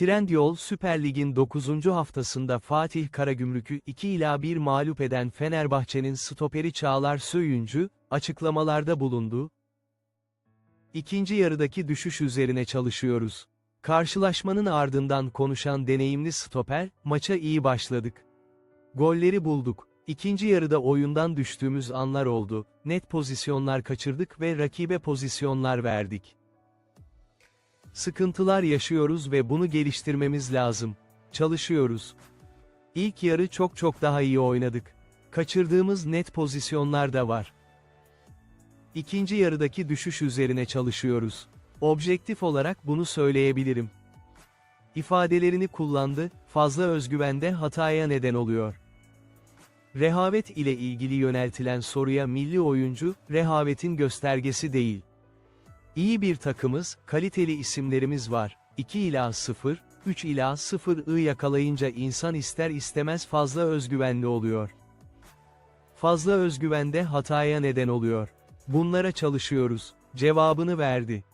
Trendyol Süper Lig'in 9. haftasında Fatih Karagümrük'ü 2 ila 1 mağlup eden Fenerbahçe'nin stoperi Çağlar Söyüncü, açıklamalarda bulundu. İkinci yarıdaki düşüş üzerine çalışıyoruz. Karşılaşmanın ardından konuşan deneyimli stoper, maça iyi başladık. Golleri bulduk. İkinci yarıda oyundan düştüğümüz anlar oldu, net pozisyonlar kaçırdık ve rakibe pozisyonlar verdik. Sıkıntılar yaşıyoruz ve bunu geliştirmemiz lazım. Çalışıyoruz. İlk yarı çok çok daha iyi oynadık. Kaçırdığımız net pozisyonlar da var. İkinci yarıdaki düşüş üzerine çalışıyoruz. Objektif olarak bunu söyleyebilirim. İfadelerini kullandı, fazla özgüvende hataya neden oluyor. Rehavet ile ilgili yöneltilen soruya milli oyuncu, rehavetin göstergesi değil. İyi bir takımız, kaliteli isimlerimiz var. 2 ila 0, 3 ila 0'ı yakalayınca insan ister istemez fazla özgüvenli oluyor. Fazla özgüvende hataya neden oluyor. Bunlara çalışıyoruz. Cevabını verdi.